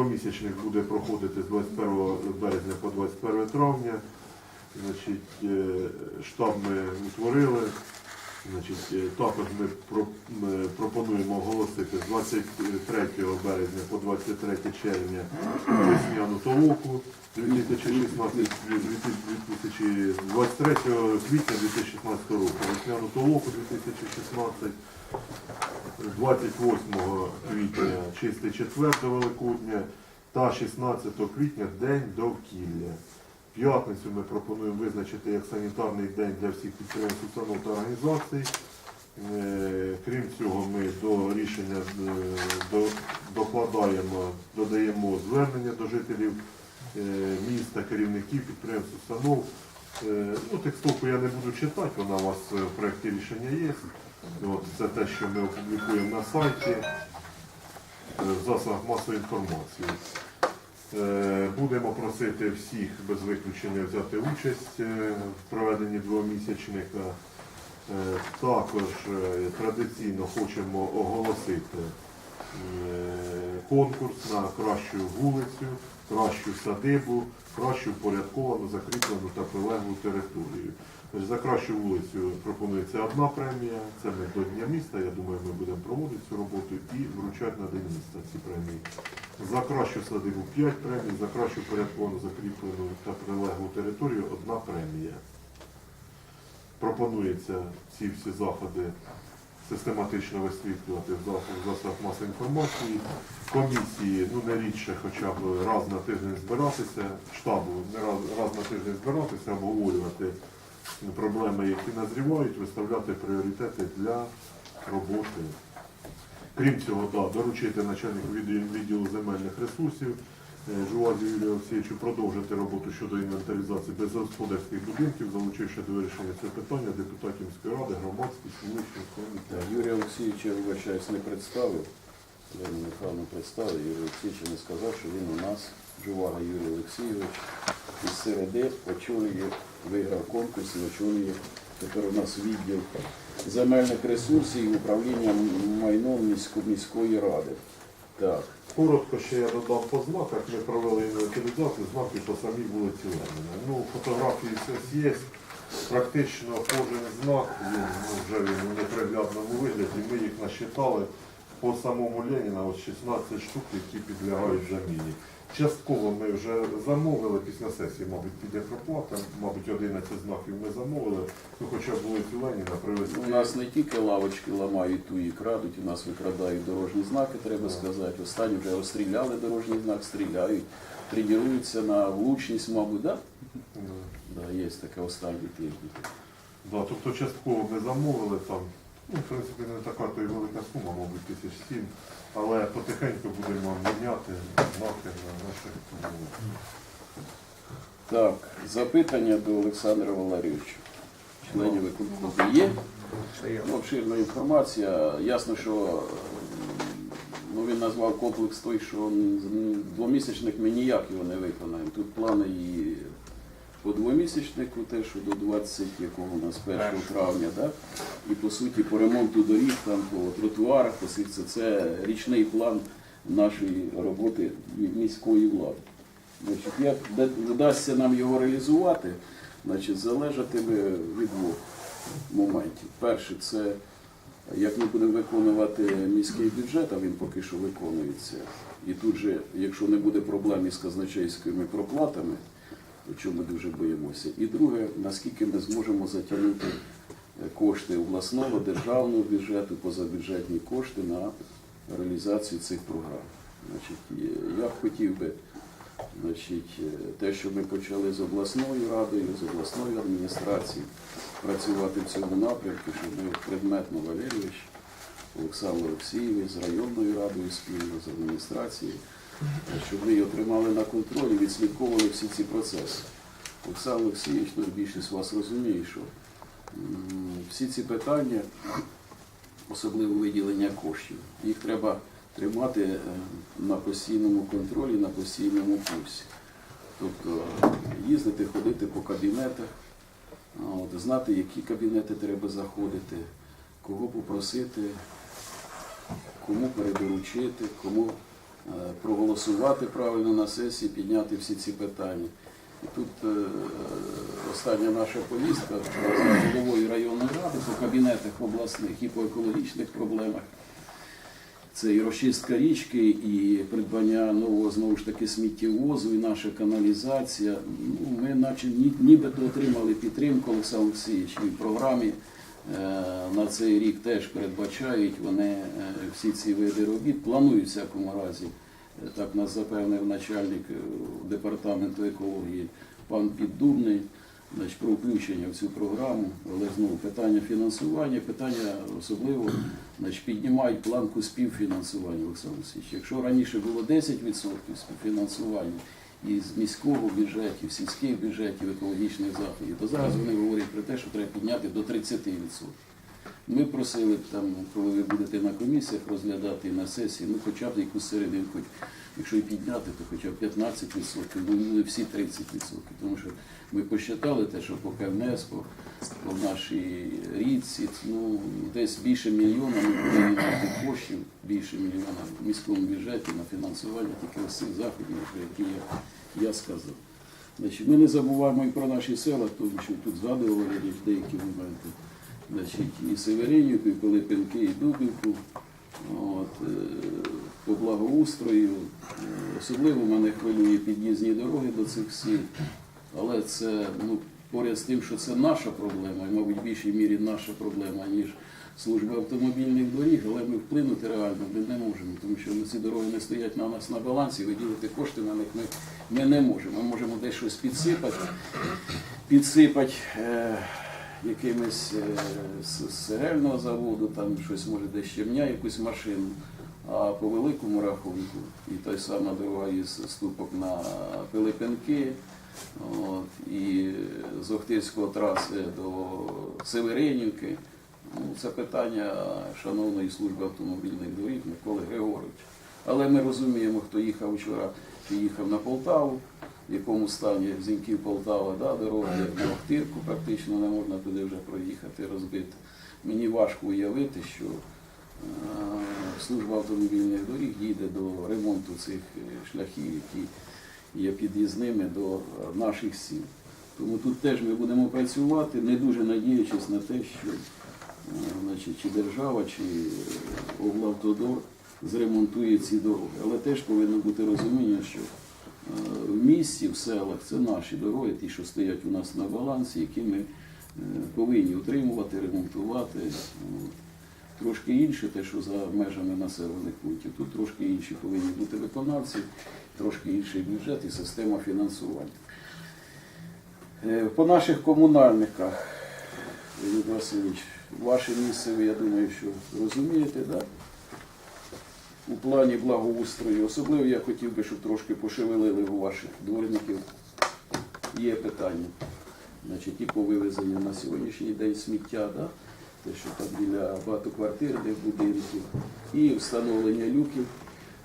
двомісячних буде проходити з 21 березня по 21 травня. Значить, е, штаб ми утворили. Значить, е, також ми, пропонуємо оголосити з 23 березня по 23 червня весняну толоку 2016 23 квітня 2016 року. Весняну толоку 2016 28 квітня чистий четвер до Великодня та 16 квітня день довкілля. П'ятницю ми пропонуємо визначити як санітарний день для всіх підприємств, установ та організацій. Е, Крім цього, ми до рішення е, докладаємо, додаємо звернення до жителів е, міста, керівників, підприємств, установ. Ну, текстовку я не буду читати, вона у вас в проєкті рішення є. От, це те, що ми опублікуємо на сайті в засобах масової інформації. Е, Будемо просити всіх без виключення взяти участь е, в проведенні двомісячника. Е, Також традиційно хочемо оголосити конкурс на кращу вулицю, кращу садибу, кращу впорядковану, закріплену та прилеглу територію. Значить, За кращу вулицю пропонується одна премія, це ми до Дня міста, я думаю, ми будемо проводити цю роботу і вручати на День міста ці премії. За кращу садибу 5 премій, за кращу впорядковану, закріплену та прилеглу територію одна премія. Пропонується ці всі заходи систематично висвітлювати в засобах масової інформації. Комісії ну не рідше хоча б раз на тиждень збиратися, штабу не раз, раз на тиждень збиратися, обговорювати проблеми, які назрівають, виставляти пріоритети для роботи. Крім цього, да, доручити начальнику відділу, земельних ресурсів е, Жуазі Юрію Олексійовичу продовжити роботу щодо інвентаризації безгосподарських будинків, залучивши до вирішення цього питання депутатів міської ради, громадськість, вуличних комітетів. Юрій Олексійович, я вибачаюсь, не представив. Лена Михайловна представив. Юрій Олексійович не сказав, що він у нас, Жувага Юрій Олексійович, із середи очолює, виграв конкурс і очолює тепер у нас відділ земельних ресурсів і управління майном місько- міської ради. Так, Коротко ще я додам по знаках. Ми провели інвентаризацію знаків по самій вулиці Леніна. Ну, фотографії все є. Практично кожен знак, він, ну, вже він у неприглядному вигляді, ми їх насчитали по самому Леніна, ось 16 штук, які підлягають заміні. Частково ми вже замовили після сесії, мабуть, піде проплата, мабуть, 11 знаків ми замовили, ну хоча б вулицю Леніна привезти. у нас не тільки лавочки ламають ту і крадуть, у нас викрадають дорожні знаки, треба сказати. Останні вже розстріляли дорожній знак, стріляють, тренуються на влучність, мабуть, да? Ну, Да, є таке останні тижні. Да, тобто частково ми замовили там, ну, в принципі, не така то й велика сума, мабуть, тисяч сім, але потихеньку будемо міняти знаки на наших умовах. Так, запитання до Олександра Валерійовича. Членів виконкому є. Ну, Обширна інформація. Ясно, що ну, він назвав комплекс той, що двомісячних ми ніяк його не виконаємо. Тут плани і по двомісячнику, те, що до 20 якого у нас 1 травня, да? І по суті по ремонту доріг, там, по тротуарах, по всіх це, річний план нашої роботи міської влади. Значить, як вдасться нам його реалізувати, значить, залежатиме від двох моментів. Перше, це як ми будемо виконувати міський бюджет, а він поки що виконується. І тут же, якщо не буде проблем із казначейськими проплатами, чого ми дуже боїмося. І друге, наскільки ми зможемо затягнути кошти обласного, державного бюджету, позабюджетні кошти на реалізацію цих програм. Значить, я б хотів би Значить, е, те, що ми почали з обласною радою, з обласною адміністрацією працювати в цьому напрямку, щоб ми предметно Валерійович, Олександр Олексійович з районною радою спільно з адміністрацією, щоб ми її отримали на контролі, відслідковували всі ці процеси. Олександр Олексійович, ну, більшість вас розуміє, що всі ці питання, особливо виділення коштів, їх треба тримати е, на постійному контролі, на постійному пульсі. Тобто е, їздити, ходити по кабінетах, от, знати, які кабінети треба заходити, кого попросити, кому передоручити, кому проголосувати правильно на сесії, підняти всі ці питання. І тут е, остання наша поїздка з головою районної ради по кабінетах обласних і по екологічних проблемах. Це і розчистка річки, і придбання нового знову ж таки сміттєвозу, і наша каналізація. Ну, ми наче ні- нібито отримали підтримку Олександр Олексійович і в програмі е, на цей рік теж передбачають вони е, всі ці види робіт. Планують в всякому разі. Так нас запевнив начальник е, департаменту екології пан Піддубний значить, про включення в цю програму, але знову питання фінансування, питання особливо значить, піднімають планку співфінансування Олександр Олексійович. Якщо раніше було 10% співфінансування із міського бюджету, сільських бюджетів, екологічних заходів, то зараз вони говорять про те, що треба підняти до 30%. Ми просили там, коли ви будете на комісіях розглядати на сесії, ну хоча б якусь серединку, якщо і підняти, то хоча б 15%, ну не всі 30%. Тому що ми посчитали те, що по КМС, по, нашій річці, ну десь більше мільйона ми повинні мати коштів, більше мільйона в міському бюджеті на фінансування тільки ось цих заходів, про які я, я сказав. Значить, ми не забуваємо і про наші села, тому що тут згадували деякі моменти. Значить, і Северинівку, і Пилипинки, і Дубівку. От, е, по благоустрою. Особливо мене хвилює під'їзні дороги до цих сіл. Але це ну, поряд з тим, що це наша проблема, і, мабуть, в більшій мірі наша проблема, ніж служба автомобільних доріг, але ми вплинути реально ми не можемо, тому що ці дороги не стоять на нас на балансі, виділити кошти на них ми, ми не можемо. Ми можемо десь щось підсипати, підсипати е, якимось е, з цегельного заводу, там щось може десь щемня, якусь машину. А по великому рахунку, і та й сама дорога із ступок на Пилипенки, от, і з Охтирського траси до Северинівки. Ну, це питання шановної служби автомобільних доріг Миколи Григоровича. Але ми розуміємо, хто їхав вчора, їхав на Полтаву, в якому стані Зіньків Полтава, да, дорога на Охтирку, практично не можна туди вже проїхати, розбити. Мені важко уявити, що е, служба автомобільних доріг їде до ремонту цих е, шляхів, які є під'їзними до е, наших сіл. Тому тут теж ми будемо працювати, не дуже надіючись на те, що значить, чи держава, чи облавтодор зремонтує ці дороги. Але теж повинно бути розуміння, що е, в місті, в селах це наші дороги, ті, що стоять у нас на балансі, які ми е, повинні утримувати, ремонтувати. Трошки інше, те, що за межами населених пунктів. Тут трошки інші повинні бути виконавці, трошки інший бюджет і система фінансування. Е, По наших комунальниках, Васильович, ваше місце, ви, я думаю, що розумієте, да? У плані благоустрою. Особливо я хотів би, щоб трошки пошевелили у ваших дворників. Є питання. Значить, і по вивезенню на сьогоднішній день сміття, да? те, що там біля багатоквартирних будинків, і встановлення люків.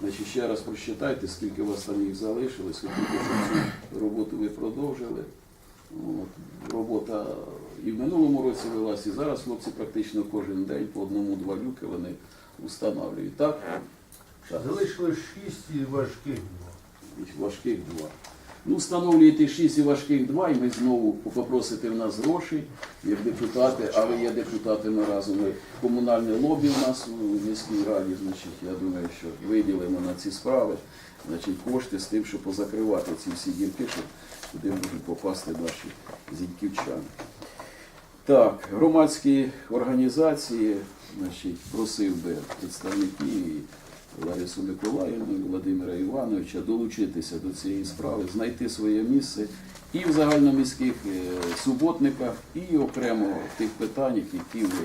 Значить, ще раз просчитайте, скільки у вас там їх залишилось, хотіти, щоб цю роботу ви продовжили. От, робота і в минулому році велась, і зараз хлопці практично кожен день по одному-два люки вони встановлюють. Так? Залишилось шість і важких два. Важких два. Ну, встановлюєте 6 і важких два, і ми знову попросите в нас грошей, як депутати, а ви є депутатами разом. Ми комунальне лобі у нас у міській раді, значить, я думаю, що виділимо на ці справи значить, кошти з тим, щоб позакривати ці всі дірки, щоб туди можуть попасти наші зіньківчани. Так, громадські організації, значить, просив би представників Ларису Миколаївну, Володимира Івановича долучитися до цієї справи, знайти своє місце і в загальноміських е, суботниках, і окремо в тих питаннях, які ви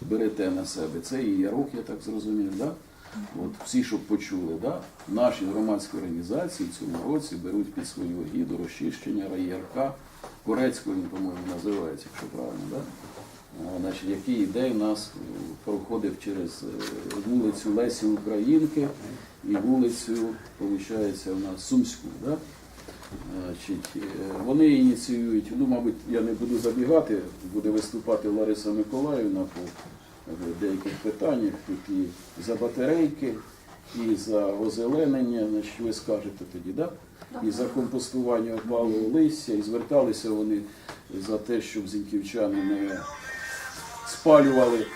берете на себе. Це і Ярук, я так зрозумів, да? От всі, щоб почули, да? наші громадські організації в цьому році беруть під свою гіду розчищення РАЄРК, Корецького він, по-моєму, називається, якщо правильно, да? Який йде у нас, е, проходив через е, вулицю Лесі Українки і вулицю, виходить, у нас Сумську. Да? Е, вони ініціюють, ну, мабуть, я не буду забігати, буде виступати Лариса Миколаївна по деяких питаннях, які за батарейки і за озеленення, значить, ви скажете тоді, да? і за компостування опалого листя, і зверталися вони за те, щоб зіньківчани не спалювали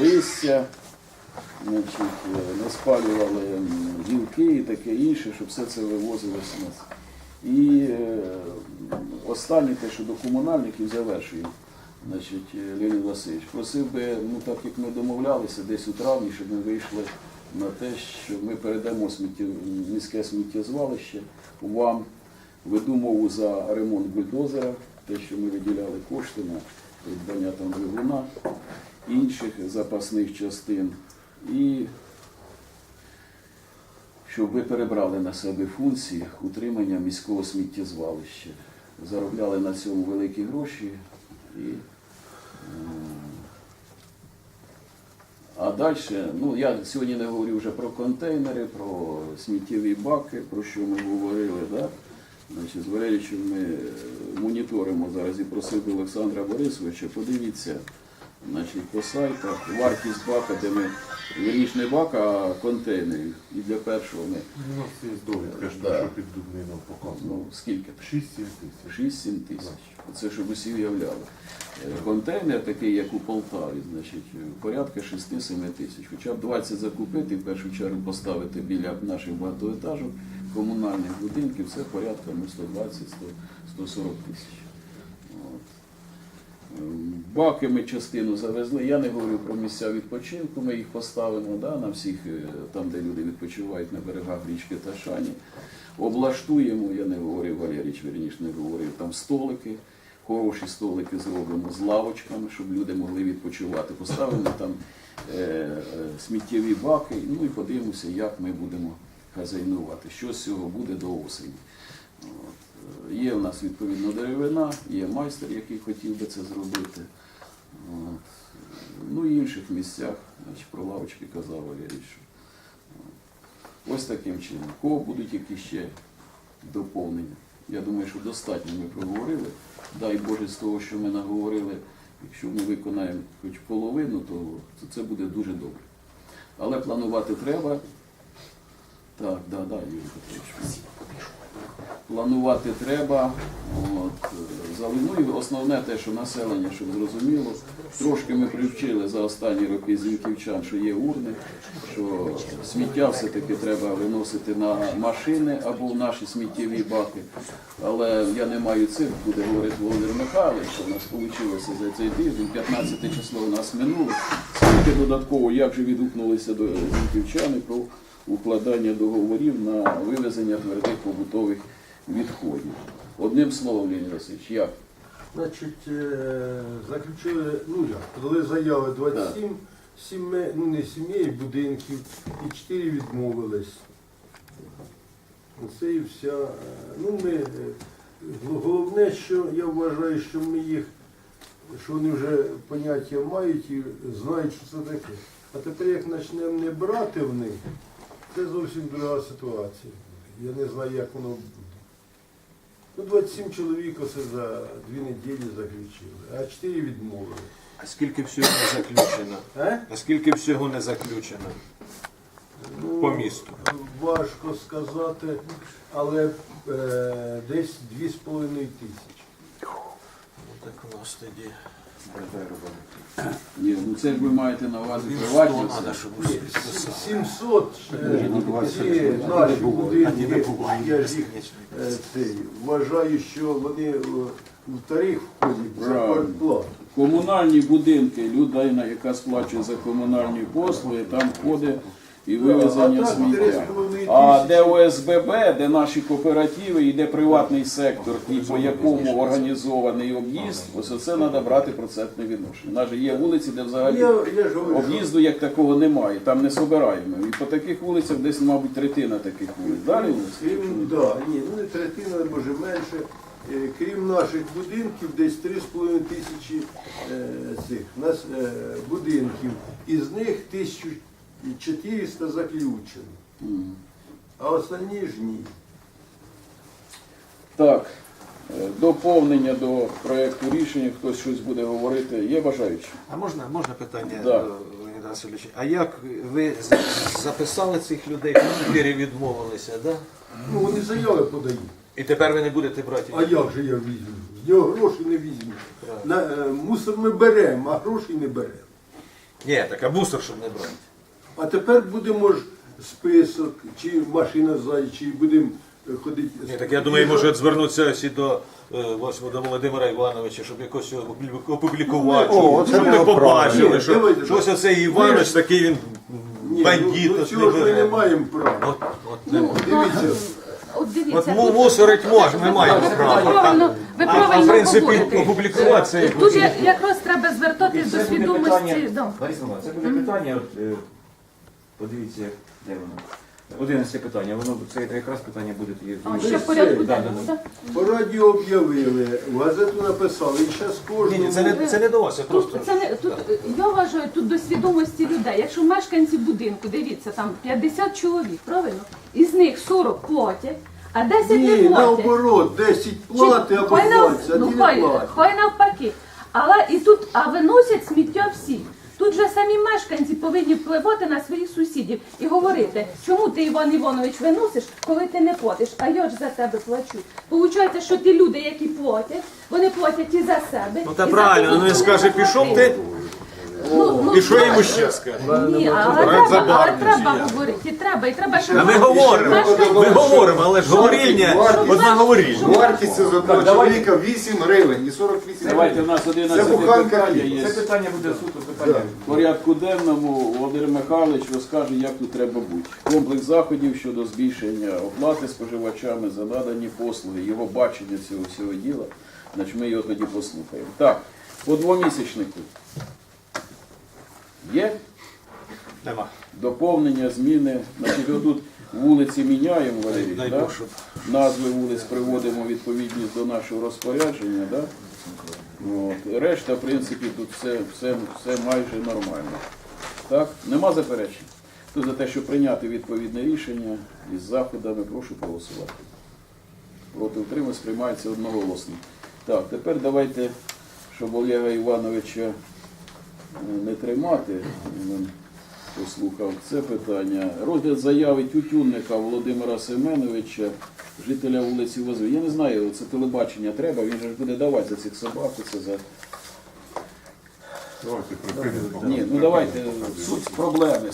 листя, не спалювали гілки і таке інше, щоб все це вивозилося у нас. І е, останнє те, що до комунальників завершую. Значить, е, Леонід Васильович, просив би, ну так як ми домовлялися, десь у травні, щоб ми вийшли на те, що ми передамо сміття, міське сміттєзвалище вам. Веду мову за ремонт бульдозера, те, що ми виділяли кошти на придбання там двигуна, інших запасних частин. І щоб ви перебрали на себе функції утримання міського сміттєзвалища. Заробляли на цьому великі гроші. І, а далі, ну я сьогодні не говорю вже про контейнери, про сміттєві баки, про що ми говорили. Да? Значить, з Валерійовичем ми е, моніторимо зараз і просив Олександра Борисовича, подивіться значить, по сайтах вартість бака, де ми вірніш не бака, а контейнерів. І для першого ми У нас є довідка, що, Да. що під Дубнином показував. ну, скільки? 6-7 тисяч. 6-7 тисяч. Це щоб усі уявляли. Е, Контейнер такий, як у Полтаві, значить, е, порядка 6-7 тисяч. Хоча б 20 закупити, в першу чергу поставити біля наших багатоетажок, комунальних будинків, це порядка ну, 120-140 тисяч. Ем, Баки ми частину завезли. Я не говорю про місця відпочинку, ми їх поставимо да, на всіх, е, там, де люди відпочивають на берегах річки Ташані. Облаштуємо, я не говорив, Валерійович, вірніше не говорив, там столики, хороші столики зробимо з лавочками, щоб люди могли відпочивати. Поставимо там е, е, сміттєві баки, ну і подивимося, як ми будемо хазяйнувати. Що з цього буде до осені. От. Е, Є в нас відповідно деревина, є майстер, який хотів би це зробити. От. Ну і інших місцях, значить, про лавочки казав Валерій, ось таким чином. У Кого будуть якісь ще доповнення? Я думаю, що достатньо ми проговорили. Дай Боже, з того, що ми наговорили, якщо ми виконаємо хоч половину, то це буде дуже добре. Але планувати треба. Так, да, да, Юрій Петрович. Планувати треба. От, е, ну і основне те, що населення, щоб зрозуміло, трошки ми привчили за останні роки зіньківчан, що є урни, що сміття все-таки треба виносити на машини або в наші сміттєві баки. Але я не маю цих, буде говорити Володимир Михайлович, що у нас вийшло за цей тиждень, 15 число у нас минуло. Скільки додатково, як же відгукнулися до зіньківчани про укладання договорів на вивезення твердих побутових відходів. Одним словом, Леонід Васильович, як? Значить, е, заключили, ну як, подали заяви 27 сімей, ну не сімей, будинків, і 4 відмовились. Це і вся. е, Ну, ми, е, головне, що я вважаю, що ми їх, що вони вже поняття мають і знають, що це таке. А тепер як почнемо не брати в них, це зовсім друга ситуація. Я не знаю, як воно буде. Ну, 27 чоловік оце за дві неділі заключили, а 4 відмовили. А скільки всього не заключено? А? А скільки всього не заключено Ну, по місту? Важко сказати, але е, десь 2,5 тисячі. Так у нас тоді Ні, ну це ж ви маєте на увазі приватні. сто надо, щоб усі писали. 700 е, наші будинки, я ж їх е, цей, вважаю, що вони е, в тариф входять за Правильно. квартплату. Комунальні будинки, людина, яка сплачує за комунальні послуги, там входить і вивезення сміття. А де ОСББ, де наші кооперативи, і де приватний сектор, і по якому організований об'їзд, ось оце треба брати процентне відношення. Навіть є вулиці, де взагалі об'їзду як такого немає, там не собираємо. І по таких вулицях десь, мабуть, третина таких вулиць. Далі вулиць? Крім, да, ні, ну не третина, може менше. Е, Крім наших будинків, десь 3,5 тисячі е, цих нас, е, будинків. Із них 1400 заключено. Мгм. А останні ж ні. Так, е, доповнення до проєкту рішення, хтось щось буде говорити. Є бажаючі? А можна, можна питання Да. до Леоніда Васильович, а як ви з- записали цих людей, чотири відмовилися, да? Ну, вони заяви подають. І тепер ви не будете брати? А як же я візьму? З нього гроші не візьму. На, е, мусор ми беремо, а гроші не беремо. Ні, так а мусор, щоб не брати. А тепер будемо ж список, чи машина ззаді, чи будемо е, ходити. Ні, так я думаю, може звернутися всі до, е, до Володимира Івановича, щоб якось його опублі- опублікувати, О, щоб, це щоб ми було побачили, що, Давайте, що ось оцей Іванович такий він Ні, бандит. ну, ось цього ж ми не бере. маємо права. От, от, не Ну, Дивіться. От дивіться, От му- тут- мусорить можна, ми маємо право. правильно, ви А- а, правильно в принципі, говорите. опублікувати це- Тут я- якраз треба звертатись до Це буде свідомості. питання- да. Лариса це буде питання, от, е, подивіться, де воно. Одинадцяте питання, воно це якраз питання буде. тоді. А, ще в порядку Да, да? По радіо об'явили, в газету написали, і зараз Ні, кожному... ні, це не, це не до вас, це просто. Тут, це не, тут, е, я вважаю, тут до свідомості людей. Якщо мешканці будинку, дивіться, там 50 чоловік, правильно? Із них 40 платять, а 10 не Ні, платять. наоборот, 10 плати або Хай нав- 20, а ну, не хай, хай навпаки. Але і тут, а виносять сміття всі. Тут же самі мешканці повинні впливати на своїх сусідів і говорити, чому ти, Іван Іванович, виносиш, коли ти не платиш, а я ж за тебе плачу. Получається, що ті люди, які платять, вони платять і за себе. Ну та і за правильно, того, ну хто скаже, не пішов ти, і що йому ще скаже? Ні, але треба, але треба говорити, і треба, і треба, щоб А ми говоримо, ми говоримо, але ж говорільня, Вартість. одна говорільня. Вартість з одного чоловіка 8 гривень і 48 Давайте в гривень. нас 11 Це буханка питання хліба. є. Це питання буде суто питання. В порядку денному Володимир Михайлович розкаже, як тут треба бути. Комплекс заходів щодо збільшення оплати споживачами за надані послуги, його бачення цього всього діла. Значить, ми його тоді послухаємо. Так, по двомісячнику. Є Нема. доповнення, зміни. Значить, отут вулиці міняємо, Валерій, Дай да? Щоб назви вулиць приводимо у відповідність до нашого розпорядження. Да? От. Решта, в принципі, тут все, все, все майже нормально. Так? Нема заперечень. Хто за те, щоб прийняти відповідне рішення із заходами, прошу проголосувати. Проти утримання сприймається одноголосно. Так, тепер давайте, щоб Олега Івановича не тримати, він послухав це питання. Розгляд заяви тютюнника Володимира Семеновича, жителя вулиці Возви. Я не знаю, це телебачення треба, він же буде давати за цих собак. Це за... Давайте. Ні, ну давайте суть проблеми.